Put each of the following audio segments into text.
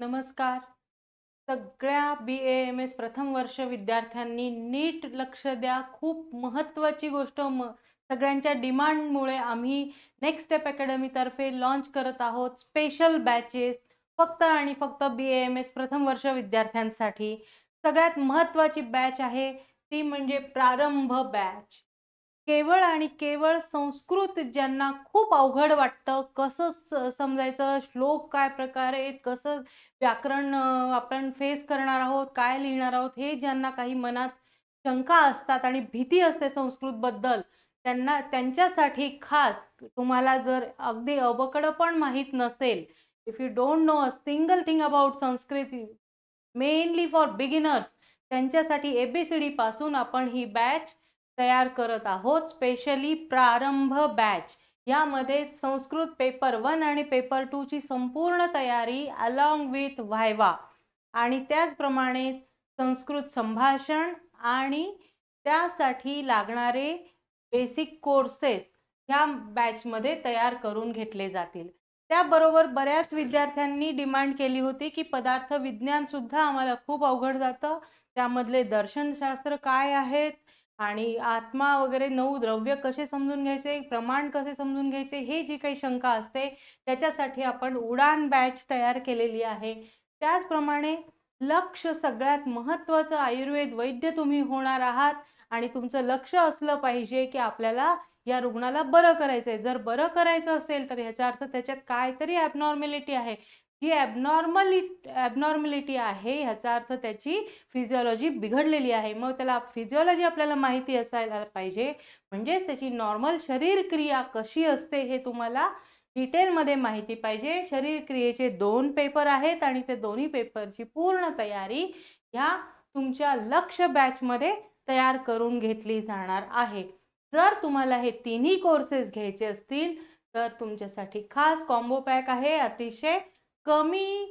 नमस्कार. सगळ्या बी A M S प्रथम वर्ष विद्यार्थ्यांनी नीट लक्ष द्या. खूप महत्त्वाची गोष्ट म सगळ्यांच्या डिमांडमुळे आम्ही नेक्स्ट स्टेप अकॅडमीतर्फे लॉन्च करत आहोत. स्पेशल बॅचेस फक्त आणि फक्त बी ए एम एस प्रथम वर्ष विद्यार्थ्यांसाठी. सगळ्यात महत्त्वाची बॅच आहे ती म्हणजे प्रारंभ बॅच केवळ आणि केवळ संस्कृत ज्यांना खूप अवघड वाटतं कसं स समजायचं श्लोक काय प्रकारे कसं व्याकरण आपण फेस करणार आहोत काय लिहिणार आहोत हे ज्यांना काही मनात शंका असतात आणि भीती असते संस्कृतबद्दल त्यांना त्यांच्यासाठी खास तुम्हाला जर अगदी अबकडं पण माहीत नसेल if you don't know a single thing about Sanskrit mainly for beginners त्यांच्यासाठी ए बी सी आपण ही बॅच तयार करत आहोत. स्पेशली प्रारंभ बॅच यामध्ये संस्कृत पेपर वन आणि पेपर टूची संपूर्ण तयारी अलॉंग विथ व्हायवा. आणि त्याचप्रमाणे संस्कृत संभाषण आणि त्यासाठी लागणारे बेसिक कोर्सेस ह्या बॅचमध्ये तयार करून घेतले जातील. त्याबरोबर बऱ्याच विद्यार्थ्यांनी डिमांड केली होती की पदार्थ विज्ञानसुद्धा आम्हाला खूप अवघड जातं. त्यामधले दर्शनशास्त्र काय आहेत? आणि आत्मा वगैरे नऊ द्रव्य कसे समजून घ्यायचे प्रमाण कसे समजून घ्यायचे हे जी काही शंका असते त्याच्यासाठी आपण उडान बॅच तयार केलेली आहे. त्याचप्रमाणे लक्ष सगळ्यात महत्त्वाचं आयुर्वेद वैद्य तुम्ही होणार आहात आणि तुमचं लक्ष असलं पाहिजे की आपल्याला या रुग्णाला बरं करायचं आहे जर बरं करायचं असेल तर ह्याचा अर्थ त्याच्यात काहीतरी ॲबनॉर्मॅलिटी आहे. जी ॲबनॉर्मली ॲबनॉर्मॅलिटी आहे ह्याचा अर्थ त्याची फिजिओलॉजी बिघडलेली आहे. मग त्याला फिजिओलॉजी आपल्याला माहिती असायला पाहिजे. म्हणजेच त्याची नॉर्मल शरीरक्रिया कशी असते हे तुम्हाला डिटेलमध्ये माहिती पाहिजे. शरीरक्रियेचे दोन पेपर आहेत आणि ते दोन्ही पेपरची पूर्ण तयारी ह्या तुमच्या लक्ष बॅचमध्ये तयार करून घेतली जाणार आहे. जर तुम्हाला हे तिन्ही कोर्सेस घ्यायचे असतील तर तुमच्यासाठी खास कॉम्बो पॅक आहे. अतिशय कमी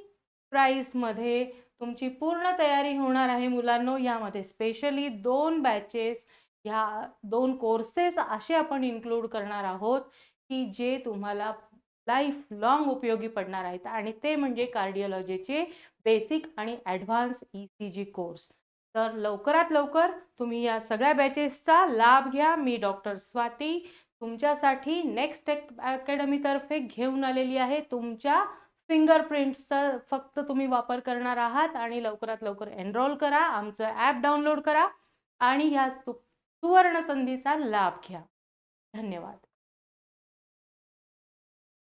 प्राईसमध्ये तुमची पूर्ण तयारी होणार आहे मुलांनो. यामध्ये स्पेशली दोन बॅचेस ह्या दोन कोर्सेस असे आपण इन्क्लूड करणार आहोत की जे तुम्हाला लाईफ लॉंग उपयोगी पडणार आहेत. आणि ते म्हणजे कार्डिओलॉजीचे बेसिक आणि advance E C G course तर लवकरात लवकर तुम्ही या सगळ्या बॅचेसचा लाभ घ्या. मी डॉक्टर स्वाती तुमच्यासाठी नेक्स्ट टेक अकॅडमीतर्फे घेऊन आलेली आहे. तुमच्या फिंगरप्रिंट्सचा फक्त तुम्ही वापर करणार आहात आणि लवकरात लवकर एनरोल करा. आमचं ॲप डाउनलोड करा आणि ह्या सु सुवर्ण संधीचा लाभ घ्या. धन्यवाद.